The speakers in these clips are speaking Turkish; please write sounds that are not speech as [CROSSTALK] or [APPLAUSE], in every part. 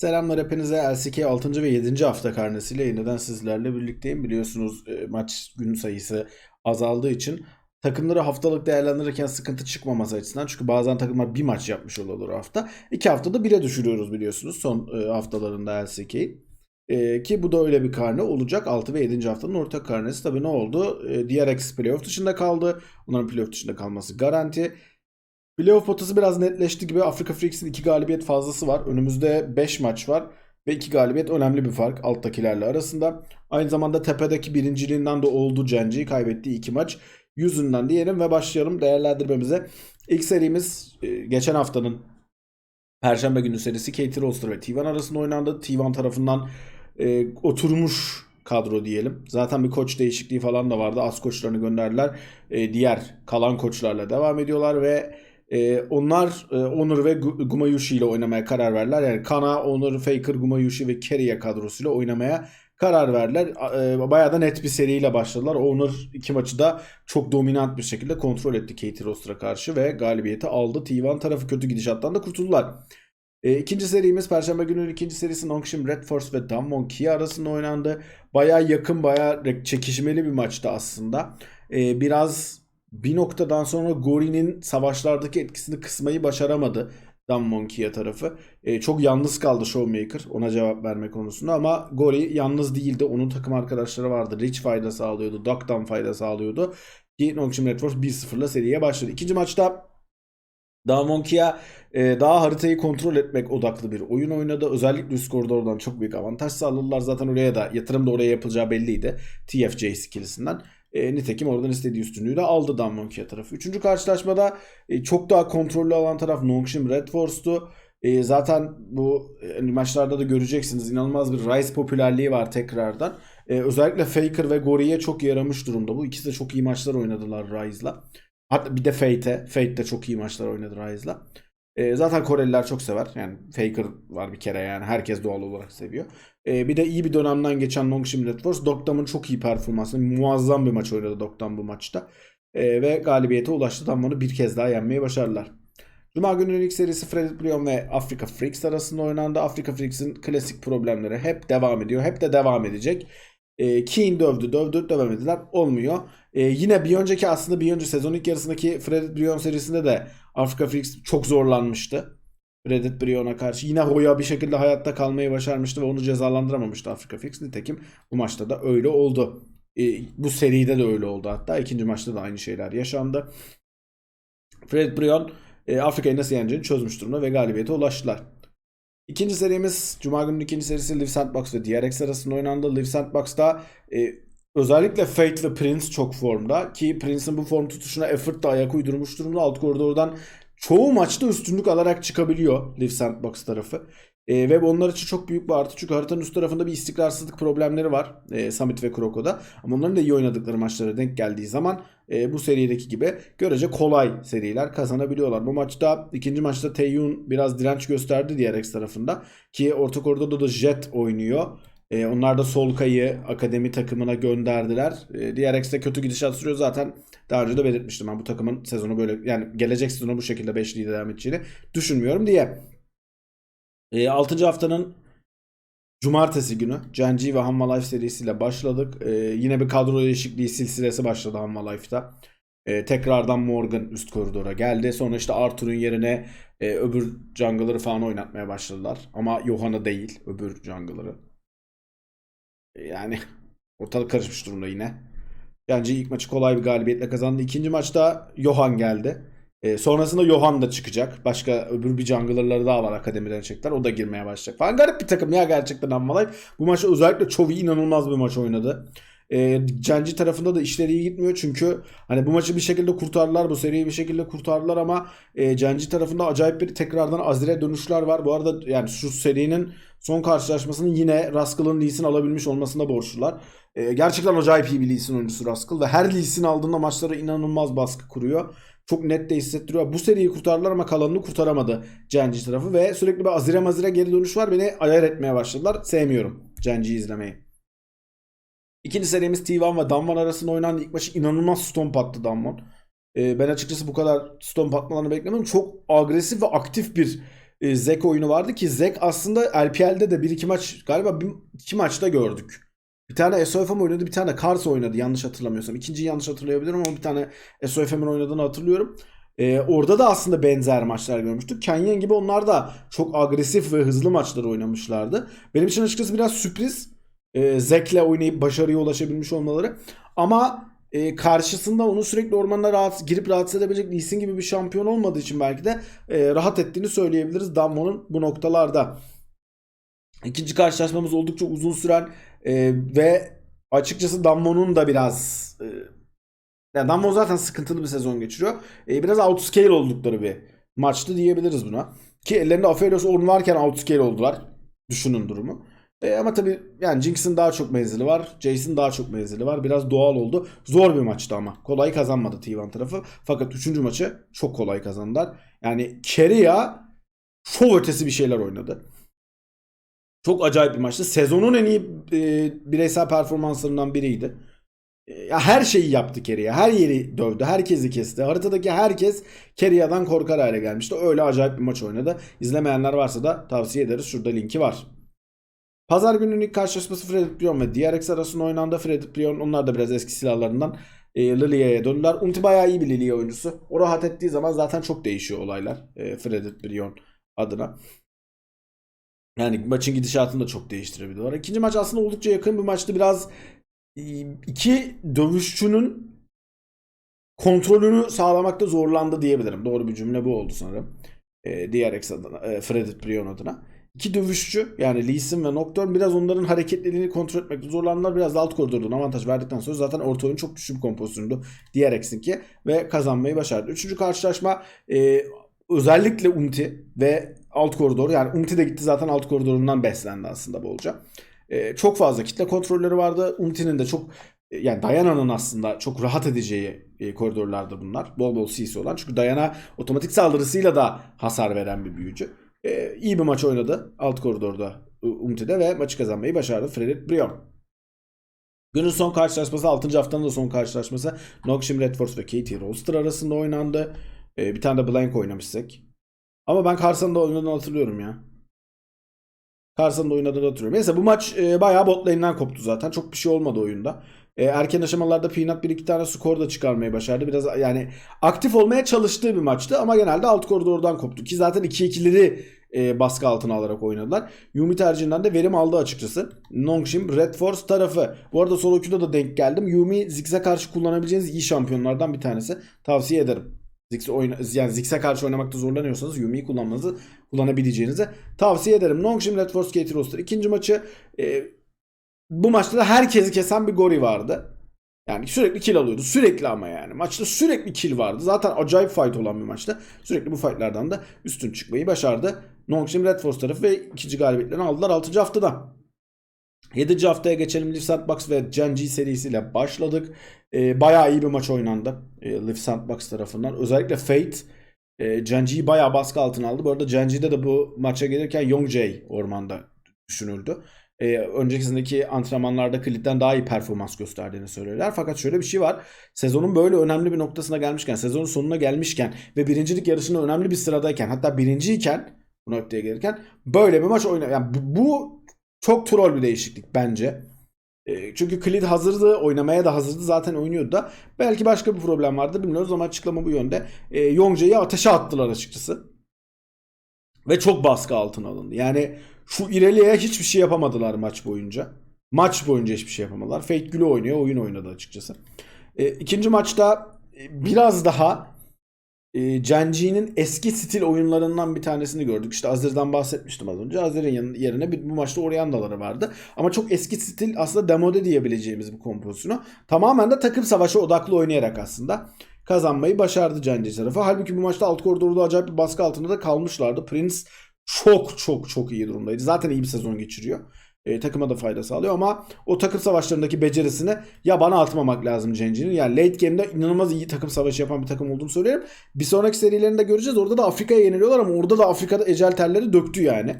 Selamlar hepinize. LCK 6. ve 7. hafta karnesiyle yeniden sizlerle birlikteyim. Biliyorsunuz e, maç gün sayısı azaldığı için takımları haftalık değerlendirirken sıkıntı çıkmaması açısından çünkü bazen takımlar bir maç yapmış olur hafta. İki haftada bire düşürüyoruz biliyorsunuz son e, haftalarında LCK'yi. E, ki bu da öyle bir karne olacak. 6 ve 7. haftanın ortak karnesi. Tabii ne oldu? E, DRX playoff dışında kaldı. Onların playoff dışında kalması garanti. Playoff potası biraz netleşti gibi. Afrika Freaks'in 2 galibiyet fazlası var. Önümüzde 5 maç var. Ve 2 galibiyet önemli bir fark alttakilerle arasında. Aynı zamanda tepedeki birinciliğinden de oldu Cenci. Kaybettiği 2 maç yüzünden diyelim ve başlayalım değerlendirmemize. İlk serimiz e, geçen haftanın Perşembe günü serisi Katie Roster ve T1 arasında oynandı. T1 tarafından e, oturmuş kadro diyelim. Zaten bir koç değişikliği falan da vardı. Az koçlarını gönderdiler. E, diğer kalan koçlarla devam ediyorlar ve e, onlar e, Onur ve Gu- Gumayushi ile oynamaya karar verdiler. Yani Kana, Onur, Faker, Gumayushi ve Keria kadrosuyla oynamaya karar verdiler. E, bayağı da net bir seriyle başladılar. Onur iki maçı da çok dominant bir şekilde kontrol etti Katie Roster'a karşı ve galibiyeti aldı. T1 tarafı kötü gidişattan da kurtuldular. E, ikinci serimiz Perşembe gününün ikinci serisi Nongshim Red Force ve Damwon Kia arasında oynandı. Bayağı yakın, bayağı re- çekişmeli bir maçtı aslında. E, biraz bir noktadan sonra Gori'nin savaşlardaki etkisini kısmayı başaramadı Damwon Kia tarafı. E, çok yalnız kaldı Showmaker ona cevap verme konusunda ama Gori yalnız değildi. Onun takım arkadaşları vardı. Rich fayda sağlıyordu. Duck'tan fayda sağlıyordu. Ki Nongshim Red Force 1-0'la seriye başladı. İkinci maçta Damonkia e, daha haritayı kontrol etmek odaklı bir oyun oynadı. Özellikle üst koridordan çok büyük avantaj sağladılar. Zaten oraya da yatırım da oraya yapılacağı belliydi. TFJ skillisinden. E, nitekim oradan istediği üstünlüğü de aldı Damonkia tarafı. Üçüncü karşılaşmada e, çok daha kontrollü alan taraf Nongshim Red Force'tu. E, zaten bu e, maçlarda da göreceksiniz. inanılmaz bir Rise popülerliği var tekrardan. E, özellikle Faker ve Gori'ye çok yaramış durumda bu. İkisi de çok iyi maçlar oynadılar Rise'la. Hatta bir de Fate'e. Fate de çok iyi maçlar oynadı Rise'la. E, zaten Koreliler çok sever. Yani Faker var bir kere yani. Herkes doğal olarak seviyor. E, bir de iyi bir dönemden geçen Nongshim Red Force. Doktam'ın çok iyi performansı. Muazzam bir maç oynadı Doktam bu maçta. E, ve galibiyete ulaştı. Damwon'u bir kez daha yenmeyi başardılar. Cuma gününün ilk serisi Fred Brion ve Afrika Freaks arasında oynandı. Afrika Freaks'in klasik problemleri hep devam ediyor. Hep de devam edecek. E, Keen dövdü, dövdü, dövemediler. Olmuyor. E, yine bir önceki aslında bir önceki sezon ilk yarısındaki Fred Brion serisinde de Afrika Freaks çok zorlanmıştı. Reddit Brion'a karşı. Yine Hoya bir şekilde hayatta kalmayı başarmıştı ve onu cezalandıramamıştı Afrika Freaks. Nitekim bu maçta da öyle oldu. E, bu seride de öyle oldu hatta. ikinci maçta da aynı şeyler yaşandı. Fred Brion e, Afrika'yı nasıl yeneceğini çözmüş durumda ve galibiyete ulaştılar. İkinci serimiz Cuma gününün ikinci serisi Live Sandbox ve DRX arasında oynandı. Live Sandbox'ta e, özellikle Fate ve Prince çok formda ki Prince'in bu form tutuşuna Effort da ayak uydurmuş durumda. Alt koridordan çoğu maçta üstünlük alarak çıkabiliyor Live Sandbox tarafı. E, ve onlar için çok büyük bir artı çünkü haritanın üst tarafında bir istikrarsızlık problemleri var e, Summit ve Kroko'da. Ama onların da iyi oynadıkları maçlara denk geldiği zaman e, bu serideki gibi görece kolay seriler kazanabiliyorlar. Bu maçta ikinci maçta Taeyun biraz direnç gösterdi DRX tarafında ki orta koridorda da Jet oynuyor. E, onlar da Solkay'ı akademi takımına gönderdiler. E, DRX'de kötü gidişat sürüyor zaten. Daha önce de belirtmiştim ben bu takımın sezonu böyle yani gelecek sezonu bu şekilde 5'liği devam edeceğini düşünmüyorum diye. E, 6. haftanın Cumartesi günü Genji ve Hanma Life serisiyle başladık. E, yine bir kadro değişikliği silsilesi başladı Hanma Life'da. E, tekrardan Morgan üst koridora geldi. Sonra işte Arthur'un yerine e, öbür jungler'ı falan oynatmaya başladılar. Ama Johanna değil öbür jungler'ı. Yani [LAUGHS] ortalık karışmış durumda yine. Genji ilk maçı kolay bir galibiyetle kazandı. İkinci maçta Johan geldi. E, sonrasında Johan da çıkacak. Başka öbür bir jungler'ları daha var akademiden çektiler. O da girmeye başlayacak falan. Garip bir takım ya gerçekten Ammalay. Bu maçta özellikle Chovy inanılmaz bir maç oynadı. E, Genji tarafında da işleri iyi gitmiyor çünkü hani bu maçı bir şekilde kurtardılar. Bu seriyi bir şekilde kurtardılar ama e, Genji tarafında acayip bir tekrardan Azir'e dönüşler var. Bu arada yani şu serinin son karşılaşmasının yine Rascal'ın Lee Sin alabilmiş olmasına borçlular. E, gerçekten acayip iyi bir Lee Sin oyuncusu Rascal ve her Lee Sin aldığında maçlara inanılmaz baskı kuruyor. Çok net de hissettiriyor. Bu seriyi kurtardılar ama kalanını kurtaramadı Genji tarafı ve sürekli bir azire mazire geri dönüş var. Beni ayar etmeye başladılar. Sevmiyorum Genji'yi izlemeyi. İkinci serimiz T1 ve Damwon arasında oynanan ilk maçı inanılmaz stomp attı Damwon. Ee, ben açıkçası bu kadar stomp atmalarını beklemiyordum. Çok agresif ve aktif bir e, Zek oyunu vardı ki Zek aslında LPL'de de bir iki maç galiba bir, iki maçta gördük. Bir tane SOFM oynadı bir tane Kars oynadı yanlış hatırlamıyorsam. İkinciyi yanlış hatırlayabilirim ama bir tane SOFM'in oynadığını hatırlıyorum. Ee, orada da aslında benzer maçlar görmüştük. Canyon gibi onlar da çok agresif ve hızlı maçlar oynamışlardı. Benim için açıkçası biraz sürpriz. Ee, Zek'le oynayıp başarıya ulaşabilmiş olmaları. Ama e, karşısında onu sürekli ormanda rahat, girip rahatsız edebilecek Lee Sin gibi bir şampiyon olmadığı için belki de e, rahat ettiğini söyleyebiliriz Damwon'un bu noktalarda. İkinci karşılaşmamız oldukça uzun süren e, ve açıkçası Damwon'un da biraz e, yani Damwon zaten sıkıntılı bir sezon geçiriyor. E, biraz outscale oldukları bir maçtı diyebiliriz buna. Ki ellerinde Aphelios Ornn varken outscale oldular. Düşünün durumu. E, ama tabii yani Jinx'in daha çok menzili var. Jace'in daha çok menzili var. Biraz doğal oldu. Zor bir maçtı ama. Kolay kazanmadı T1 tarafı. Fakat 3. maçı çok kolay kazandılar. Yani Keria şov ötesi bir şeyler oynadı. Çok acayip bir maçtı. Sezonun en iyi e, bireysel performanslarından biriydi. E, ya her şeyi yaptı Keria. Her yeri dövdü. Herkesi kesti. Haritadaki herkes Keria'dan korkar hale gelmişti. Öyle acayip bir maç oynadı. İzlemeyenler varsa da tavsiye ederiz. Şurada linki var. Pazar gününün ilk karşılaşması Fredrik Brion ve DRX arasında oynandı. Fredrik Brion onlar da biraz eski silahlarından e, Lilia'ya döndüler. Umti bayağı iyi bir Lilia oyuncusu. O rahat ettiği zaman zaten çok değişiyor olaylar. E, Fredrik Brion adına. Yani maçın gidişatını da çok değiştirebiliyorlar. İkinci maç aslında oldukça yakın bir maçtı. Biraz e, iki dövüşçünün kontrolünü sağlamakta zorlandı diyebilirim. Doğru bir cümle bu oldu sanırım. E, DRX adına, e, Fredrik Brion adına. İki dövüşçü yani Lee Sin ve Nocturne biraz onların hareketliliğini kontrol etmekte zorlandılar. Biraz alt koridordan avantaj verdikten sonra zaten orta oyun çok düşük bir kompozisyondu DRX'inki ve kazanmayı başardı. Üçüncü karşılaşma e, özellikle Umti ve alt koridor yani Umti de gitti zaten alt koridorundan beslendi aslında bolca. E, çok fazla kitle kontrolleri vardı. Umti'nin de çok e, yani Dayana'nın aslında çok rahat edeceği e, koridorlarda bunlar. Bol bol CC olan. Çünkü Dayana otomatik saldırısıyla da hasar veren bir büyücü. E, iyi bir maç oynadı alt koridorda Umti'de ve maçı kazanmayı başardı Fredrik Brion. Günün son karşılaşması 6. haftanın da son karşılaşması Nokshim Redforce ve Katie Rolster arasında oynandı. E, bir tane de Blank oynamıştık. Ama ben Carson'da oynadığını hatırlıyorum ya. Carson'da oynadığını hatırlıyorum. Neyse bu maç e, bayağı bot lane'den koptu zaten. Çok bir şey olmadı oyunda. E, erken aşamalarda Peanut bir iki tane skor da çıkarmayı başardı. Biraz yani aktif olmaya çalıştığı bir maçtı ama genelde alt koridordan koptu. Ki zaten 2-2'leri e, baskı altına alarak oynadılar. Yumi tercihinden de verim aldı açıkçası. Nongshim Red Force tarafı. Bu arada solo queue'da da denk geldim. Yumi Ziggs'e karşı kullanabileceğiniz iyi şampiyonlardan bir tanesi. Tavsiye ederim. Ziggs'e oyna yani Ziggs'e karşı oynamakta zorlanıyorsanız Yumi'yi kullanmanızı kullanabileceğinizi tavsiye ederim. Nongshim Red Force Katie Roster ikinci maçı e, bu maçta da herkesi kesen bir Gori vardı. Yani sürekli kill alıyordu. Sürekli ama yani. Maçta sürekli kill vardı. Zaten acayip fight olan bir maçta. Sürekli bu fightlardan da üstün çıkmayı başardı. Nongshim Red Force tarafı ve ikinci galibiyetlerini aldılar 6. haftada. 7. haftaya geçelim. Liv Sandbox ve Genji serisiyle başladık. Ee, bayağı iyi bir maç oynandı. Ee, Liv Sandbox tarafından. Özellikle Fate e, Genji'yi bayağı baskı altına aldı. Bu arada Genji'de de bu maça gelirken Yongjae ormanda düşünüldü. Ee, öncekisindeki antrenmanlarda Klit'ten daha iyi performans gösterdiğini söylüyorlar. Fakat şöyle bir şey var. Sezonun böyle önemli bir noktasına gelmişken, sezonun sonuna gelmişken ve birincilik yarışında önemli bir sıradayken hatta birinciyken bu noktaya gelirken böyle bir maç oyna. Yani bu, bu çok troll bir değişiklik bence. E, çünkü Khalid hazırdı, oynamaya da hazırdı. Zaten oynuyordu da. Belki başka bir problem vardı bilmiyoruz ama açıklama bu yönde. E, Yongjae'yi ateşe attılar açıkçası. Ve çok baskı altına alındı. Yani şu İrelia'ya hiçbir şey yapamadılar maç boyunca. Maç boyunca hiçbir şey yapamadılar. Fake Gül'ü oynuyor, oyun oynadı açıkçası. E, ikinci maçta biraz daha e, Genji'nin eski stil oyunlarından bir tanesini gördük. İşte Azir'den bahsetmiştim az önce. Azir'in yerine bir, bu maçta Oriandaları vardı. Ama çok eski stil aslında demode diyebileceğimiz bir kompozisyonu. Tamamen de takım savaşı odaklı oynayarak aslında kazanmayı başardı Genji tarafı. Halbuki bu maçta alt koridorda acayip bir baskı altında da kalmışlardı. Prince çok çok çok iyi durumdaydı. Zaten iyi bir sezon geçiriyor. E, takıma da fayda sağlıyor ama o takım savaşlarındaki becerisini ya bana atmamak lazım Genji'nin. Yani late game'de inanılmaz iyi takım savaşı yapan bir takım olduğunu söylerim. Bir sonraki serilerinde göreceğiz. Orada da Afrika'ya yeniliyorlar ama orada da Afrika'da ecel telleri döktü yani.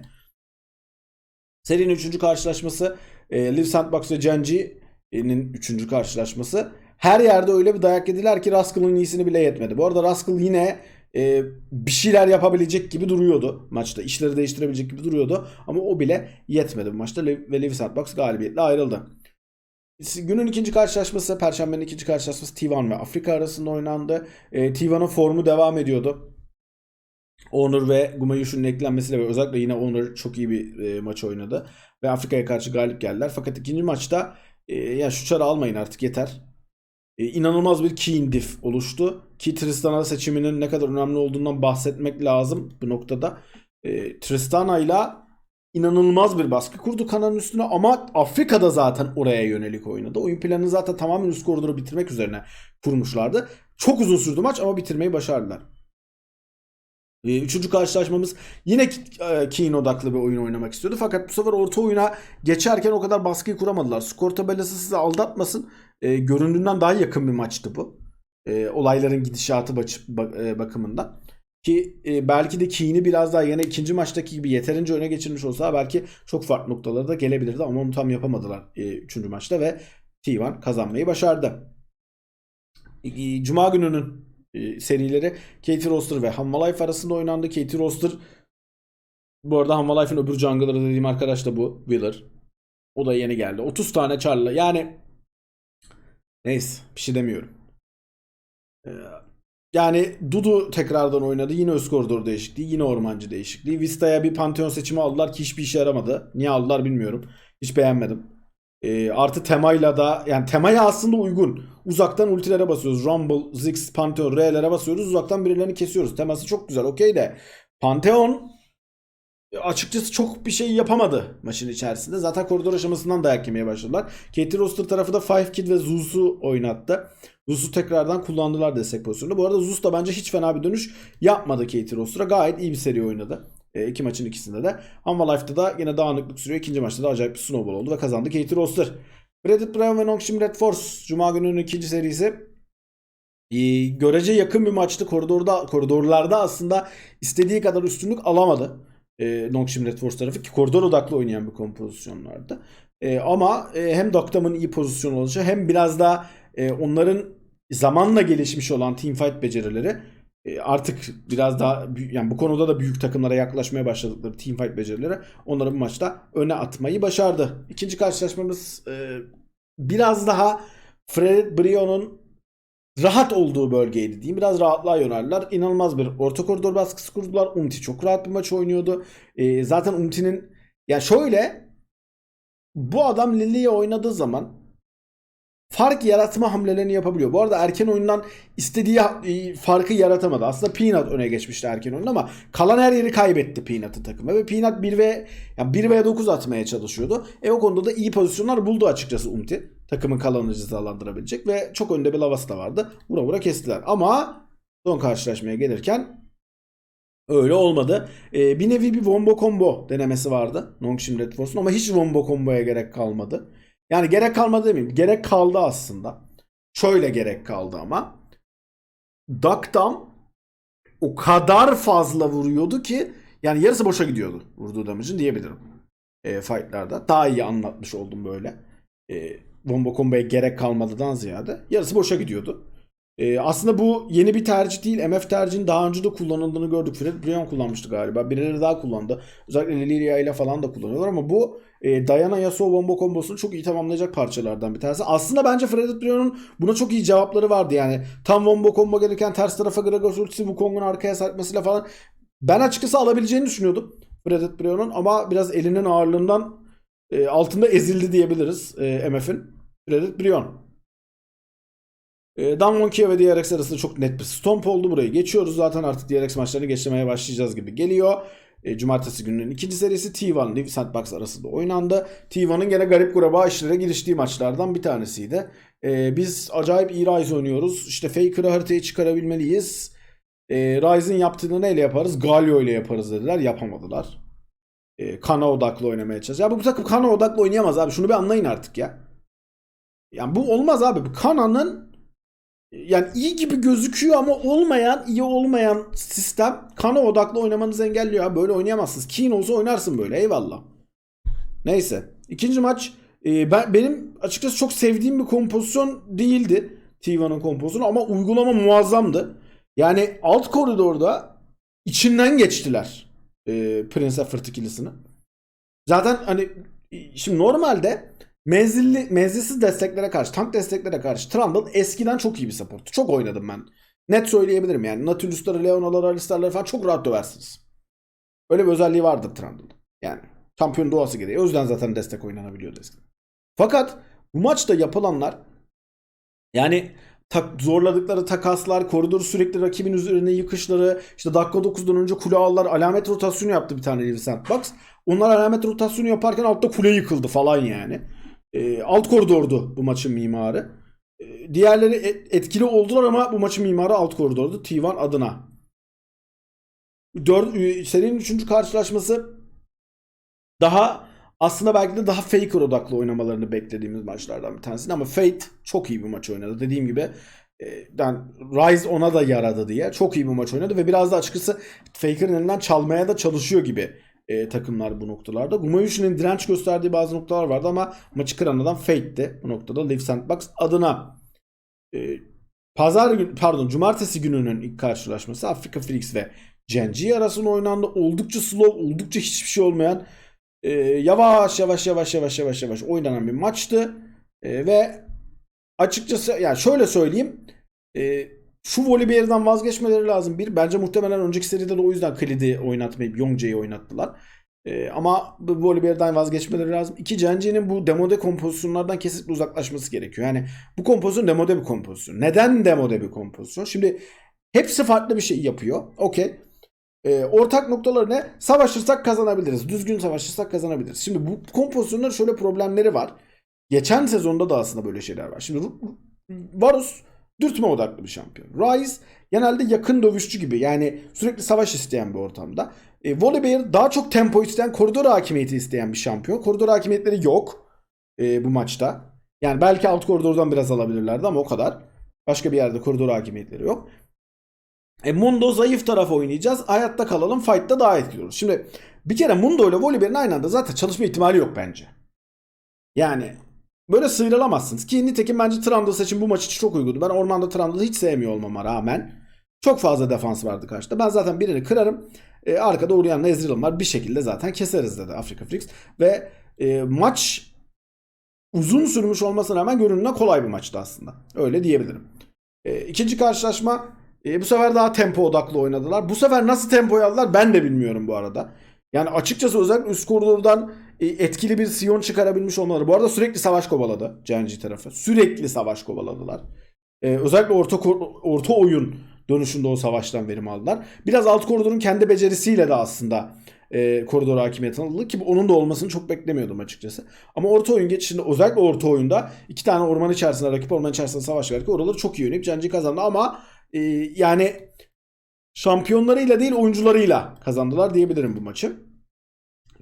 Serinin 3. karşılaşması e, Liv Sandbox ve Genji'nin 3. karşılaşması. Her yerde öyle bir dayak yediler ki Rascal'ın iyisini bile yetmedi. Bu arada Rascal yine e, bir şeyler yapabilecek gibi duruyordu maçta. İşleri değiştirebilecek gibi duruyordu. Ama o bile yetmedi bu maçta ve Levi Sandbox galibiyetle ayrıldı. Günün ikinci karşılaşması, Perşembenin ikinci karşılaşması T1 ve Afrika arasında oynandı. E, T1'ın formu devam ediyordu. Onur ve Gumayushu'nun eklenmesiyle ve özellikle yine Onur çok iyi bir e, maç oynadı. Ve Afrika'ya karşı galip geldiler. Fakat ikinci maçta e, ya şu çarı almayın artık yeter. E, inanılmaz bir Keen diff oluştu. Ki Tristana seçiminin ne kadar önemli olduğundan bahsetmek lazım bu noktada. E, Tristana ile inanılmaz bir baskı kurdu kanalın üstüne ama Afrika'da zaten oraya yönelik oynadı. Oyun planını zaten tamamen üst koridoru bitirmek üzerine kurmuşlardı. Çok uzun sürdü maç ama bitirmeyi başardılar. Ee, Üçüncü karşılaşmamız yine e, Keen odaklı bir oyun oynamak istiyordu. Fakat bu sefer orta oyuna geçerken o kadar baskıyı kuramadılar. Skor tabelası sizi aldatmasın. E, göründüğünden daha yakın bir maçtı bu. E, olayların gidişatı baç- bak- e, bakımından. Ki e, belki de Keen'i biraz daha yine ikinci maçtaki gibi yeterince öne geçirmiş olsa belki çok farklı noktalara da gelebilirdi ama onu tam yapamadılar e, üçüncü maçta ve T1 kazanmayı başardı. E, Cuma gününün e, serileri Katie Roster ve Hanmalife arasında oynandı. Katie Roster bu arada Hanmalife'ın öbür jungler'ı dediğim arkadaş da bu. Wheeler. O da yeni geldi. 30 tane charla. Yani neyse bir şey demiyorum. Ee, yani Dudu tekrardan oynadı. Yine öz değişikliği. Yine ormancı değişikliği. Vista'ya bir Pantheon seçimi aldılar ki hiçbir işe yaramadı. Niye aldılar bilmiyorum. Hiç beğenmedim. Ee, artı temayla da yani temaya aslında uygun. Uzaktan ultilere basıyoruz. Rumble, Ziggs, Pantheon, R'lere basıyoruz. Uzaktan birilerini kesiyoruz. Teması çok güzel. Okey de Pantheon açıkçası çok bir şey yapamadı maçın içerisinde. Zaten koridor aşamasından dayak yemeye başladılar. Katie Roster tarafı da Five Kid ve Zeus'u oynattı. Zeus'u tekrardan kullandılar destek pozisyonunda. Bu arada Zeus da bence hiç fena bir dönüş yapmadı Katie Roster'a. Gayet iyi bir seri oynadı. E, iki maçın ikisinde de. Ama Life'da da yine dağınıklık sürüyor. İkinci maçta da acayip bir snowball oldu ve kazandı Katie Roster. Reddit Brown ve Nongshim Red Force Cuma gününün ikinci serisi. E, görece yakın bir maçtı. Koridorda koridorlarda aslında istediği kadar üstünlük alamadı. E, Nongshim Red Force tarafı ki koridor odaklı oynayan bir kompozisyonlardı. E, ama e, hem Doktam'ın iyi pozisyon oluşu hem biraz da e, onların zamanla gelişmiş olan teamfight becerileri e, artık biraz daha yani bu konuda da büyük takımlara yaklaşmaya başladıkları teamfight becerileri onları bu maçta öne atmayı başardı. İkinci karşılaşmamız e, biraz daha Fred Brion'un rahat olduğu bölgeydi diyeyim. Biraz rahatlığa yöneldiler. İnanılmaz bir orta koridor baskısı kurdular. Umti çok rahat bir maç oynuyordu. E, zaten Umti'nin ya şöyle bu adam Lili'ye oynadığı zaman fark yaratma hamlelerini yapabiliyor. Bu arada erken oyundan istediği e, farkı yaratamadı. Aslında Peanut öne geçmişti erken oyunda ama kalan her yeri kaybetti Peanut'ın takımı ve Peanut 1 ve yani 1 ve 9 atmaya çalışıyordu. E o konuda da iyi pozisyonlar buldu açıkçası Umti. Takımın kalanını cezalandırabilecek ve çok önde bir lavası da vardı. Vura vura kestiler. Ama son karşılaşmaya gelirken Öyle olmadı. Ee, bir nevi bir wombo combo denemesi vardı Nongshim Red Force'un ama hiç wombo combo'ya gerek kalmadı. Yani gerek kalmadı demeyeyim. Gerek kaldı aslında. Şöyle gerek kaldı ama. Daktam o kadar fazla vuruyordu ki yani yarısı boşa gidiyordu vurduğu damage'ın diyebilirim. E, fightlarda. Daha iyi anlatmış oldum böyle. E, Wombo Combo'ya gerek kalmadıdan ziyade. Yarısı boşa gidiyordu. E, aslında bu yeni bir tercih değil. MF tercihinin daha önce de kullanıldığını gördük. Fred Brion kullanmıştı galiba. Birileri daha kullandı. Özellikle Lilia ile falan da kullanıyorlar ama bu e, Diana Yasuo Wombo kombosunu çok iyi tamamlayacak parçalardan bir tanesi. Aslında bence Fred Brion'un buna çok iyi cevapları vardı yani. Tam Wombo combo gelirken ters tarafa Gragas ultisi Wukong'un arkaya sarkmasıyla falan ben açıkçası alabileceğini düşünüyordum Fred Brion'un ama biraz elinin ağırlığından e, altında ezildi diyebiliriz e, MF'in. Fred Brion. E, Damwon ve DRX arasında çok net bir stomp oldu. Burayı geçiyoruz. Zaten artık DRX maçlarını geçlemeye başlayacağız gibi geliyor. E, Cumartesi gününün ikinci serisi T1 Live Sandbox arasında oynandı. T1'ın gene garip kuraba işlere giriştiği maçlardan bir tanesiydi. E, biz acayip iyi Rise oynuyoruz. İşte Faker'ı haritaya çıkarabilmeliyiz. E, Rise'ın yaptığını neyle yaparız? Galio ile yaparız dediler. Yapamadılar. E, kana odaklı oynamaya çalışıyor. Ya bu takım kana odaklı oynayamaz abi. Şunu bir anlayın artık ya. Yani bu olmaz abi. Kana'nın yani iyi gibi gözüküyor ama olmayan, iyi olmayan sistem kana odaklı oynamanızı engelliyor. Abi böyle oynayamazsınız. Keen olsa oynarsın böyle. Eyvallah. Neyse. İkinci maç e, ben benim açıkçası çok sevdiğim bir kompozisyon değildi. T1'ın kompozisyonu ama uygulama muazzamdı. Yani alt koridorda içinden geçtiler e, Prince Effort ikilisini. Zaten hani şimdi normalde menzilli menzilsiz desteklere karşı, tank desteklere karşı Trundle eskiden çok iyi bir support. Çok oynadım ben. Net söyleyebilirim yani. Nautilus'ları, Leona'ları, Alistar'ları falan çok rahat döversiniz. Öyle bir özelliği vardır Trundle'ın. Yani şampiyon doğası gereği. O yüzden zaten destek oynanabiliyordu eskiden. Fakat bu maçta yapılanlar yani tak, zorladıkları takaslar, koridoru sürekli rakibin üzerine yıkışları, işte dakika 9'dan önce kule aldılar, alamet rotasyonu yaptı bir tane Livi Sandbox. Onlar alamet rotasyonu yaparken altta kule yıkıldı falan yani. E, alt koridordu bu maçın mimarı. E, diğerleri et- etkili oldular ama bu maçın mimarı alt koridordu T1 adına. Dört, e, serinin 3. karşılaşması daha aslında belki de daha Faker odaklı oynamalarını beklediğimiz maçlardan bir tanesi ama Fate çok iyi bir maç oynadı. Dediğim gibi e, yani Rise ona da yaradı diye çok iyi bir maç oynadı ve biraz da açıkçası Faker'ın elinden çalmaya da çalışıyor gibi e, takımlar bu noktalarda. Gumayushi'nin direnç gösterdiği bazı noktalar vardı ama maçı kıran adam Fate'ti bu noktada Liv Sandbox adına. E, Pazar gün pardon cumartesi gününün ilk karşılaşması Afrika Felix ve Genji arasında oynandı. Oldukça slow, oldukça hiçbir şey olmayan e, yavaş yavaş yavaş yavaş yavaş yavaş oynanan bir maçtı. E, ve açıkçası yani şöyle söyleyeyim e, şu Volibear'dan vazgeçmeleri lazım. Bir bence muhtemelen önceki seride de o yüzden Klid'i oynatmayıp Yongjae'yi oynattılar. E, ama Volibear'dan vazgeçmeleri lazım. İki Genji'nin bu demode kompozisyonlardan kesinlikle uzaklaşması gerekiyor. Yani bu kompozisyon demode bir kompozisyon. Neden demode bir kompozisyon? Şimdi hepsi farklı bir şey yapıyor. Okey. E, ortak noktaları ne? Savaşırsak kazanabiliriz. Düzgün savaşırsak kazanabiliriz. Şimdi bu kompozisyonların şöyle problemleri var. Geçen sezonda da aslında böyle şeyler var. Şimdi Ru- Varus dürtme odaklı bir şampiyon. Rise genelde yakın dövüşçü gibi. Yani sürekli savaş isteyen bir ortamda. E, Volibear daha çok tempo isteyen, koridor hakimiyeti isteyen bir şampiyon. Koridor hakimiyetleri yok e, bu maçta. Yani belki alt koridordan biraz alabilirlerdi ama o kadar. Başka bir yerde koridor hakimiyetleri yok. E Mundo zayıf taraf oynayacağız. Hayatta kalalım. Fight'ta daha etkili oluruz. Şimdi bir kere Mundo ile Volibear'ın aynı anda zaten çalışma ihtimali yok bence. Yani böyle sıyrılamazsınız. Ki nitekim bence Trundle seçim bu maç için çok uygundu. Ben ormanda Trundle'ı hiç sevmiyor olmama rağmen çok fazla defans vardı karşıda. Ben zaten birini kırarım. E, arkada Orianna Ezreal'ım var. Bir şekilde zaten keseriz dedi Afrika Flix. Ve e, maç uzun sürmüş olmasına rağmen görünümüne kolay bir maçtı aslında. Öyle diyebilirim. E, ikinci karşılaşma e, bu sefer daha tempo odaklı oynadılar. Bu sefer nasıl tempoyu aldılar ben de bilmiyorum bu arada. Yani açıkçası özellikle üst koridordan etkili bir Sion çıkarabilmiş olmaları. Bu arada sürekli savaş kovaladı Genji tarafı. Sürekli savaş kovaladılar. E, özellikle orta orta oyun dönüşünde o savaştan verim aldılar. Biraz alt koridorun kendi becerisiyle de aslında e, koridor hakimiyeti alındı ki onun da olmasını çok beklemiyordum açıkçası. Ama orta oyun geçişinde özellikle orta oyunda iki tane orman içerisinde rakip orman içerisinde savaş verdik. Oraları çok iyi oynayıp Genji kazandı ama e, yani şampiyonlarıyla değil oyuncularıyla kazandılar diyebilirim bu maçı.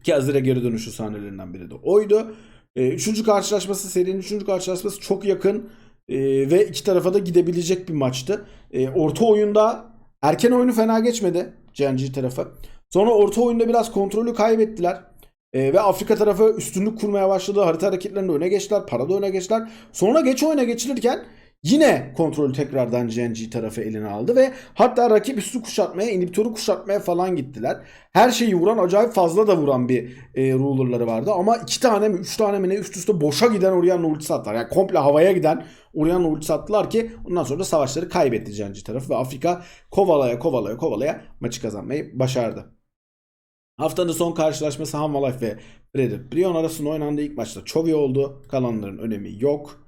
Ki Azir'e geri dönüşü sahnelerinden biri de oydu. E, üçüncü karşılaşması serinin üçüncü karşılaşması çok yakın e, ve iki tarafa da gidebilecek bir maçtı. E, orta oyunda erken oyunu fena geçmedi Genji tarafı. Sonra orta oyunda biraz kontrolü kaybettiler. E, ve Afrika tarafı üstünlük kurmaya başladı. Harita hareketlerinde öne geçtiler. Parada öne geçtiler. Sonra geç oyuna geçilirken yine kontrolü tekrardan GNG tarafı eline aldı ve hatta rakip üstü kuşatmaya, inhibitörü kuşatmaya falan gittiler. Her şeyi vuran, acayip fazla da vuran bir e, ruler'ları vardı ama iki tane mi, üç tane mi ne üst üste boşa giden Orianna ultisi attılar. Yani komple havaya giden Orianna ultisi attılar ki ondan sonra da savaşları kaybetti GNG tarafı ve Afrika kovalaya kovalaya kovalaya maçı kazanmayı başardı. Haftanın son karşılaşması Hanwalife ve Fredrik Brion arasında oynandığı ilk maçta Chovy oldu. Kalanların önemi yok.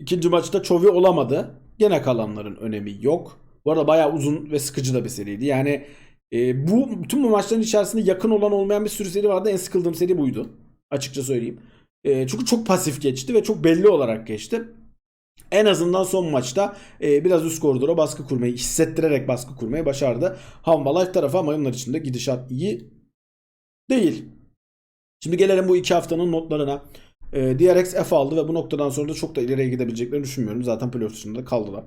İkinci maçta Chovy olamadı. Gene kalanların önemi yok. Bu arada bayağı uzun ve sıkıcı da bir seriydi. Yani e, bu tüm bu maçların içerisinde yakın olan olmayan bir sürü seri vardı. En sıkıldığım seri buydu. Açıkça söyleyeyim. E, çünkü çok pasif geçti ve çok belli olarak geçti. En azından son maçta e, biraz üst koridora baskı kurmayı, hissettirerek baskı kurmayı başardı. Hanwalife tarafı ama onlar için de gidişat iyi değil. Şimdi gelelim bu iki haftanın notlarına. E, DRX F aldı ve bu noktadan sonra da çok da ileriye gidebileceklerini düşünmüyorum. Zaten playoff dışında da kaldılar.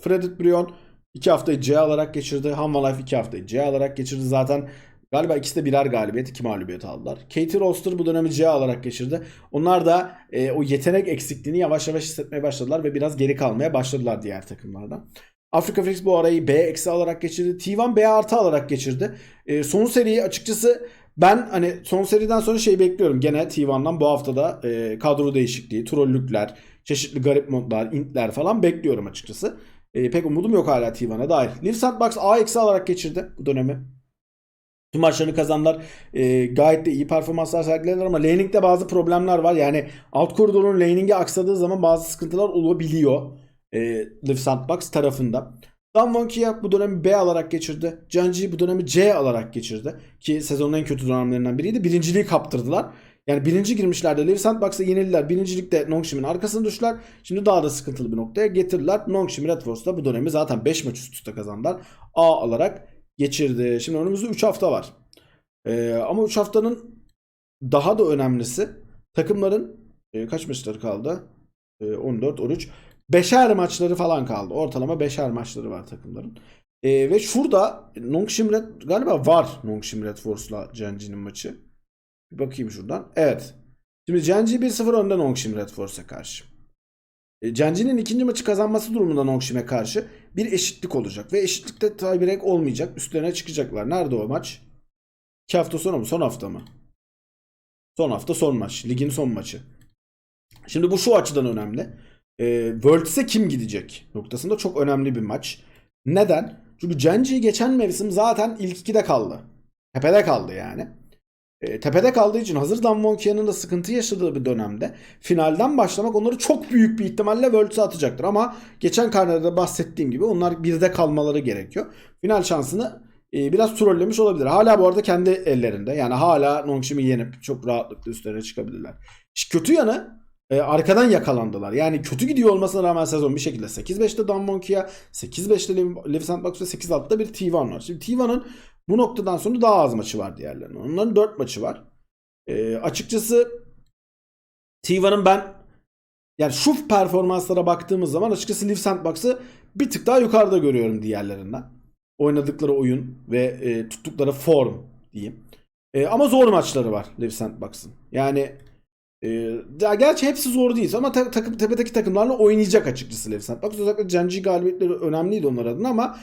Fredrik Brion 2 haftayı C alarak geçirdi. Hanwalife 2 haftayı C alarak geçirdi. Zaten galiba ikisi de birer galibiyet, iki mağlubiyet aldılar. Katie Roster bu dönemi C alarak geçirdi. Onlar da e, o yetenek eksikliğini yavaş yavaş hissetmeye başladılar ve biraz geri kalmaya başladılar diğer takımlardan. Afrika Felix bu arayı B eksi alarak geçirdi. T1 B artı alarak geçirdi. E, son seriyi açıkçası ben hani son seriden sonra şey bekliyorum. Gene T1'dan bu haftada e, kadro değişikliği, trollükler, çeşitli garip modlar, intler falan bekliyorum açıkçası. E, pek umudum yok hala T1'a dair. Liv Sandbox A eksi alarak geçirdi bu dönemi. Tüm maçlarını kazandılar. E, gayet de iyi performanslar sergilediler ama laning'de bazı problemler var. Yani alt koridorun laning'i aksadığı zaman bazı sıkıntılar olabiliyor. E, Liv Sandbox tarafında. Dan Wonki'ye bu dönemi B alarak geçirdi. Genji bu dönemi C alarak geçirdi. Ki sezonun en kötü dönemlerinden biriydi. Birinciliği kaptırdılar. Yani birinci girmişlerdi. Liv Sandbox'a yenildiler. Birincilikte Nongshim'in arkasına düştüler. Şimdi daha da sıkıntılı bir noktaya getirdiler. Nongshim Red Force'da bu dönemi zaten 5 maç üst üste kazandılar. A alarak geçirdi. Şimdi önümüzde 3 hafta var. Ee, ama 3 haftanın daha da önemlisi takımların e, kaç maçları kaldı? E, 14, 13. Beşer maçları falan kaldı. Ortalama beşer maçları var takımların. E, ve şurada Nongshim Red galiba var Nongshim Red Force'la Genji'nin maçı. Bir bakayım şuradan. Evet. Şimdi Genji 1-0 önde Nongshim Red Force'a karşı. E, Genji'nin ikinci maçı kazanması durumunda Nongshim'e karşı bir eşitlik olacak. Ve eşitlikte tiebreak olmayacak. Üstlerine çıkacaklar. Nerede o maç? İki hafta sonra mı? Son hafta mı? Son hafta son maç. Ligin son maçı. Şimdi bu şu açıdan önemli. E, Worlds'e kim gidecek noktasında çok önemli bir maç. Neden? Çünkü Genji geçen mevsim zaten ilk ikide kaldı. Tepede kaldı yani. E, tepede kaldığı için hazır Dan Wonkia'nın da sıkıntı yaşadığı bir dönemde finalden başlamak onları çok büyük bir ihtimalle Worlds'e atacaktır. Ama geçen karnede bahsettiğim gibi onlar birde kalmaları gerekiyor. Final şansını e, biraz trollemiş olabilir. Hala bu arada kendi ellerinde. Yani hala Nongshim'i yenip çok rahatlıkla üstlerine çıkabilirler. İşte kötü yanı e, arkadan yakalandılar. Yani kötü gidiyor olmasına rağmen sezon bir şekilde 8-5'te Dan Wonkia, 8-5'te Liv Sandbox ve 8-6'da bir T1 var. Şimdi T1'ın bu noktadan sonra daha az maçı var diğerlerinin. Onların 4 maçı var. E, açıkçası T1'ın ben yani şu performanslara baktığımız zaman açıkçası Liv Sandbox'ı bir tık daha yukarıda görüyorum diğerlerinden. Oynadıkları oyun ve e, tuttukları form diyeyim. E, ama zor maçları var Liv Sandbox'ın. Yani ya gerçi hepsi zor değil ama ta- takım tepedeki takımlarla oynayacak açıkçası Liv Sandbox. Özellikle Genji galibiyetleri önemliydi onlar adına ama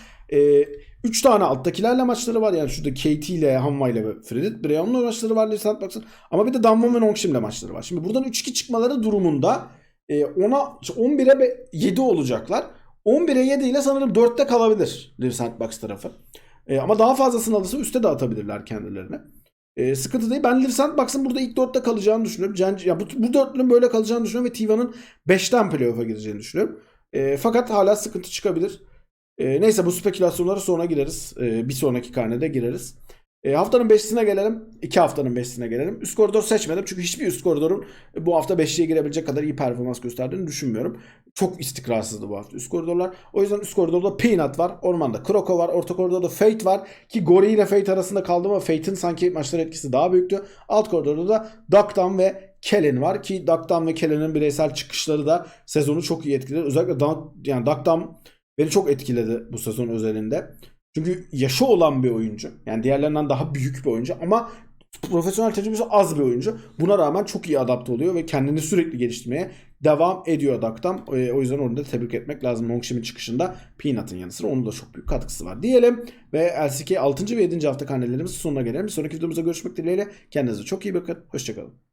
3 tane alttakilerle maçları var. Yani şurada KT ile Hanwha ile ve Fredit Brion'la maçları var Liv Sandbox'ın. Ama bir de Damwon ve Nongshim'le maçları var. Şimdi buradan 3-2 çıkmaları durumunda e, ona 11'e 7 olacaklar. 11'e 7 ile sanırım 4'te kalabilir Liv Sandbox tarafı. E, ama daha fazlasını alırsa üste de atabilirler kendilerine. E, sıkıntı değil. Ben Liv Sandbox'ın burada ilk 4'te kalacağını düşünüyorum. Gen- ya bu, bu dörtlünün böyle kalacağını düşünüyorum ve T1'ın 5'ten playoff'a gireceğini düşünüyorum. E, fakat hala sıkıntı çıkabilir. E, neyse bu spekülasyonlara sonra gireriz. E, bir sonraki karnede gireriz. E, haftanın 5'sine gelelim. 2 haftanın 5'sine gelelim. Üst koridor seçmedim. Çünkü hiçbir üst koridorun bu hafta 5'liğe girebilecek kadar iyi performans gösterdiğini düşünmüyorum. Çok istikrarsızdı bu hafta üst koridorlar. O yüzden üst koridorda Peanut var. Ormanda Kroko var. Orta koridorda Fate var. Ki Gori ile Fate arasında kaldı ama Fate'in sanki maçlar etkisi daha büyüktü. Alt koridorda da Duckdown ve Kellen var ki Duckdown ve Kellen'in bireysel çıkışları da sezonu çok iyi etkiledi. Özellikle Dunk, yani Duckdown beni çok etkiledi bu sezon özelinde. Çünkü yaşı olan bir oyuncu. Yani diğerlerinden daha büyük bir oyuncu ama profesyonel tecrübesi az bir oyuncu. Buna rağmen çok iyi adapte oluyor ve kendini sürekli geliştirmeye devam ediyor Daktam. E, o yüzden onu da tebrik etmek lazım. Longshim'in çıkışında Peanut'ın yanı sıra onun da çok büyük katkısı var diyelim. Ve LCK 6. ve 7. hafta karnelerimiz sonuna gelelim. Sonraki videomuzda görüşmek dileğiyle. Kendinize çok iyi bakın. Hoşçakalın.